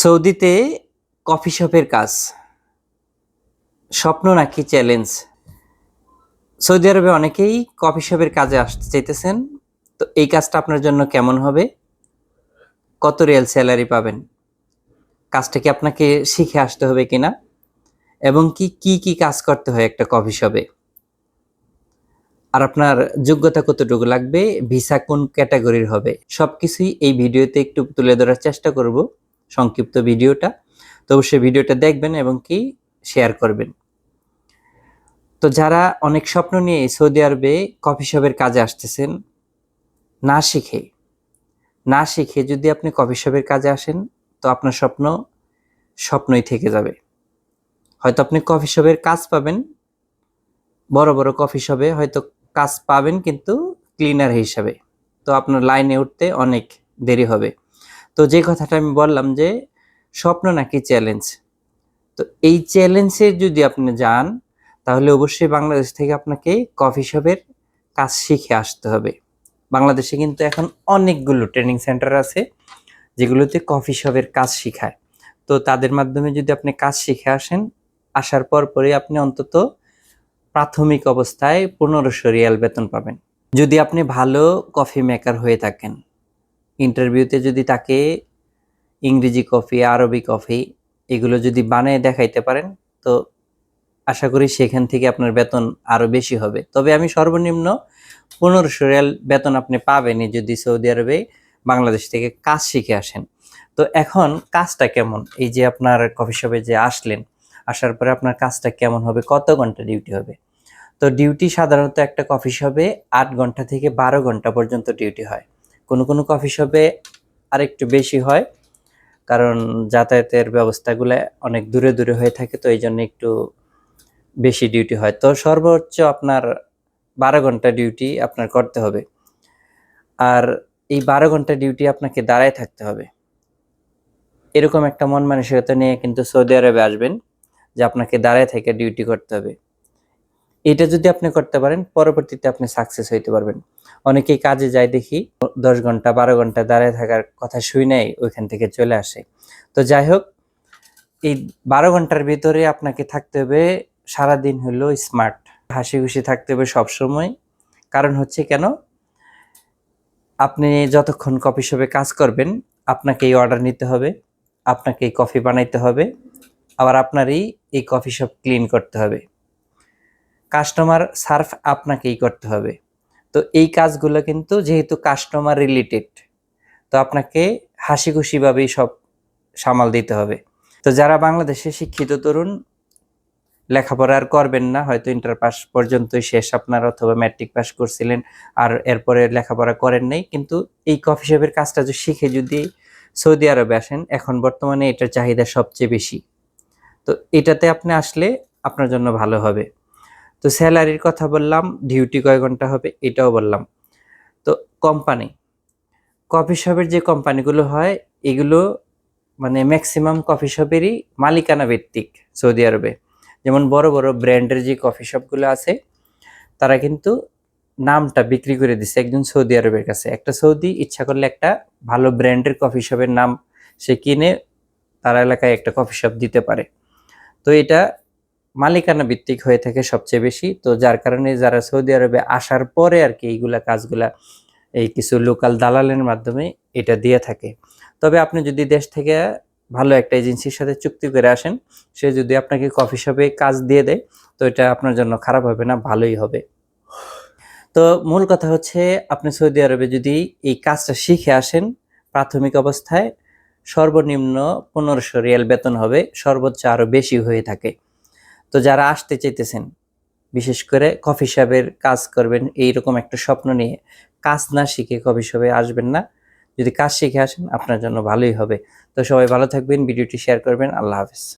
সৌদিতে কফি শপের কাজ। স্বপ্ন নাকি চ্যালেঞ্জ? সৌদি আরবে অনেকেই কফি শপের কাজে আসতে চাইতেছেন। তো এই কাজটা আপনার জন্য কেমন হবে? কত রিয়েল স্যালারি পাবেন? কাজটা কি আপনাকে শিখে আসতে হবে কিনা? এবং কি কি কি কাজ করতে হয় একটা কফি শপে? আর আপনার যোগ্যতা কতটুকু লাগবে? ভিসা কোন ক্যাটাগরির হবে? সবকিছুই এই ভিডিওতে একটু তুলে ধরার চেষ্টা করব। সংক্ষিপ্ত ভিডিওটা। তো অবশ্যই ভিডিওটা দেখবেন এবং কি শেয়ার করবেন। তো যারা অনেক স্বপ্ন নিয়ে সৌদি আরবে কফি শপের কাজে আসতেছেন, না শিখে না শিখে যদি আপনি কফি শপের কাজে আসেন, তো আপনার স্বপ্ন স্বপ্নই থেকে যাবে। হয়তো আপনি কফি শপের কাজ পাবেন, বড় বড় কফি শপে হয়তো কাজ পাবেন কিন্তু ক্লিনার হিসাবে। তো আপনার লাইনে উঠতে অনেক দেরি হবে। তো যে কথাটা আমি বললাম যে স্বপ্ন নাকি চ্যালেঞ্জ? তো এই চ্যালেঞ্জে যদি আপনি যান, তাহলে অবশ্যই বাংলাদেশ থেকে আপনাকে কফি শপের কাজ শিখে আসতে হবে। বাংলাদেশে কিন্তু এখন অনেকগুলো ট্রেনিং সেন্টার আছে, যেগুলোতে কফি শপের কাজ শেখায়। তো তাদের মাধ্যমে যদি আপনি কাজ শিখে আসেন, আসার পর পরে আপনি অন্তত প্রাথমিক অবস্থায় পনেরোশো রিয়াল বেতন পাবেন। যদি আপনি ভালো কফি মেকার হয়ে থাকেন ইন্টারভিউতে যদি তাকে ইংরেজি কফি, আরবি কফি এগুলো যদি বানিয়ে দেখাইতে পারেন, তো আশা করি সেখান থেকে আপনার বেতন আরও বেশি হবে। তবে আমি সর্বনিম্ন পনেরোশো রিয়াল বেতন আপনি পাবেনই যদি সৌদি আরবে বাংলাদেশ থেকে কাজ শিখে আসেন। তো এখন কাজটা কেমন? এই যে আপনার কফি শপে যে আসলেন, আসার পরে আপনার কাজটা কেমন হবে? কত ঘণ্টা ডিউটি হবে? তো ডিউটি সাধারণত একটা কফি শপে আট ঘণ্টা থেকে বারো ঘণ্টা পর্যন্ত ডিউটি হয়। কোনো কোনো কফি শপে আরেকটু বেশি হয়, কারণ যাতায়াতের ব্যবস্থাগুলো অনেক দূরে দূরে হয়ে থাকে, তো এই জন্য একটু বেশি ডিউটি হয়। তো সর্বোচ্চ আপনার বারো ঘণ্টা ডিউটি আপনার করতে হবে। আর এই বারো ঘণ্টা ডিউটি আপনাকে দাঁড়ায় থাকতে হবে। এরকম একটা মন মানসিকতা নিয়ে কিন্তু সৌদি আরবে আসবেন, যে আপনাকে দাঁড়ায় থেকে ডিউটি করতে হবে। এটা যদি আপনি করতে পারেন, পরবর্তীতে আপনি সাকসেস হইতে পারবেন। অনেকেই কাজে যায় দেখি, দশ ঘণ্টা, বারো ঘণ্টা দাঁড়ায় থাকার কথা শুই নেয় ওইখান থেকে চলে আসে। তো যাই হোক, এই বারো ঘণ্টার ভিতরে আপনাকে থাকতে হবে, সারাদিন হলো স্মার্ট হাসি খুশি থাকতে হবে সবসময়। কারণ হচ্ছে কেন? আপনি যতক্ষণ কফি শপে কাজ করবেন, আপনাকে এই অর্ডার নিতে হবে, আপনাকে এই কফি বানাইতে হবে, আবার আপনারই এই কফি শপ ক্লিন করতে হবে। কাস্টমার সার্ভ আপনাকেই করতে হবে। তো এই কাজগুলো কিন্তু যেহেতু কাস্টমার রিলেটেড তো আপনাকে হাসি খুশিভাবেই সব সামাল দিতে হবে। তো যারা বাংলাদেশে শিক্ষিত তরুণ, লেখাপড়া আর করবেন না, হয়তো ইন্টার পাস পর্যন্তই শেষ আপনার অথবা ম্যাট্রিক পাস করছিলেন আর এরপরে লেখাপড়া করেন নাই, কিন্তু এই কফি শপের কাজটা যদি শিখে যদি সৌদি আরবে আসেন, এখন বর্তমানে এটার চাহিদা সবচেয়ে বেশি। তো এটাতে আপনি আসলে আপনার জন্য ভালো হবে। তো স্যালারির কথা বললাম, ডিউটি কয় ঘণ্টা হবে এটাও বললাম। তো কোম্পানি, কফি শপের যে কোম্পানিগুলো হয়, এগুলো মানে ম্যাক্সিমাম কফি শপেরই মালিকানা ভিত্তিক সৌদি আরবে। যেমন বড় বড় ব্র্যান্ডের যে কফি শপগুলো আছে, তারা কিন্তু নামটা বিক্রি করে দিচ্ছে একজন সৌদি আরবের কাছে। একটা সৌদি ইচ্ছা করলে একটা ভালো ব্র্যান্ডের কফি শপের নাম সে কিনে তার এলাকায় একটা কফি শপ দিতে পারে। তো এটা মালিকানা ভিত্তিক হয়ে থাকে সবচেয়ে বেশি। তো যার কারণে যারা সৌদি আরবে আসার পরে আর কি এইগুলা কাজগুলা, এই কিছু লোকাল দালালের মাধ্যমে এটা দিয়ে থাকে। তবে আপনি যদি দেশ থেকে ভালো একটা এজেন্সির সাথে চুক্তি করে আসেন, সে যদি আপনাকে কফি শপে কাজ দিয়ে দেয়, তো এটা আপনার জন্য খারাপ হবে না, ভালোই হবে। তো মূল কথা হচ্ছে, আপনি সৌদি আরবে যদি এই কাজটা শিখে আসেন, প্রাথমিক অবস্থায় সর্বনিম্ন পনেরোশো রিয়াল বেতন হবে, সর্বোচ্চ আরও বেশি হয়ে থাকে। তো যারা আসতে চাইতেছেন, বিশেষ করে কফি শপের কাজ করবেন, এইরকম একটা স্বপ্ন নিয়ে কাজ না শিখে কফি শপে আসবেন না। যদি কাজ শিখে আসেন, আপনার জন্য ভালোই হবে। তো সবাই ভালো থাকবেন, ভিডিওটি শেয়ার করবেন। আল্লাহ হাফিজ।